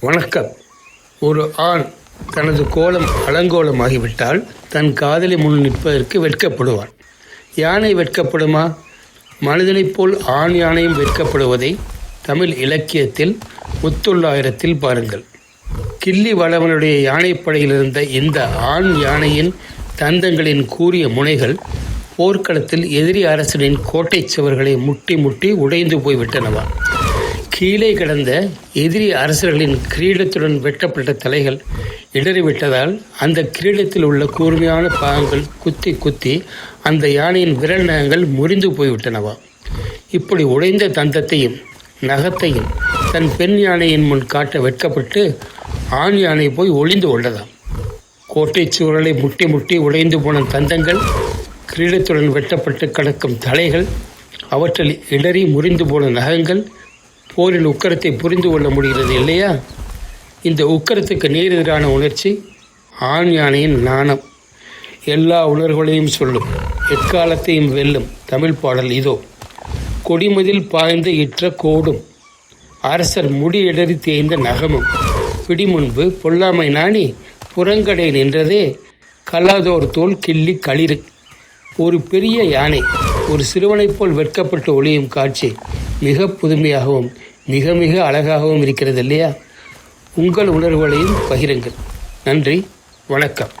வணக்கம். ஒரு ஆண் தனது கோலம் அலங்கோலமாகிவிட்டால் தன் காதலி முன் நிற்பதற்கு வெட்கப்படுவான். யானை வெட்கப்படுமா? மனிதனைப் போல் ஆண் யானையும் வெட்கப்படுவதை தமிழ் இலக்கியத்தில் முத்தொள்ளாயிரத்தில் பாருங்கள். கிள்ளி வளவனுடைய யானைப்படையில் இருந்த இந்த ஆண் யானையின் தந்தங்களின் கூறிய முனைகள் போர்க்களத்தில் எதிரி அரசனின் கோட்டைச் சுவர்களை முட்டி முட்டி உடைந்து போய்விட்டனவான் கீழே கிடந்த எதிரி அரசர்களின் கிரீடத்துடன் வெட்டப்பட்ட தலைகள் இடறிவிட்டதால் அந்த கிரீடத்தில் உள்ள கூர்மையான பாகங்கள் குத்தி குத்தி அந்த யானையின் விரல் நகங்கள் முறிந்து போய்விட்டனவா? இப்படி உடைந்த தந்தத்தையும் நகத்தையும் தன் பெண் யானையின் முன் காட்ட வெட்கப்பட்டு ஆண் யானை போய் ஒளிந்து கொண்டதாம். கோட்டை சூழலை முட்டி முட்டி உடைந்து போன தந்தங்கள் கிரீடத்துடன் வெட்டப்பட்டு கிடக்கும் தலைகள் அவற்றில் இடறி முறிந்து போன நகங்கள் போரின் உக்கரத்தை புரிந்து கொள்ள முடிகிறது இல்லையா? இந்த உக்கரத்துக்கு நேர் எதிரான உணர்ச்சி ஆண் யானையின் நாணம். எல்லா உணர்வுகளையும் சொல்லும் எக்காலத்தையும் வெல்லும் தமிழ் பாடல் இதோ. கொடிமதில் பாய்ந்து இற்ற கோடும் அரசர் முடியெடறி தேய்ந்த நகமும். பிடி முன்பு பொல்லாமை நாணி புறங்கடை நின்றதே கல்லாதோர் தோல் கிள்ளி களிறு. ஒரு பெரிய யானை ஒரு சிறுவனைப் போல் வெட்கப்பட்டு ஒளியும் காட்சி மிக புதுமையாகவும் மிக மிக அழகாகவும் இருக்கிறது இல்லையா? உங்கள் உணர்வுகளையும் பகிருங்கள். நன்றி வணக்கம்.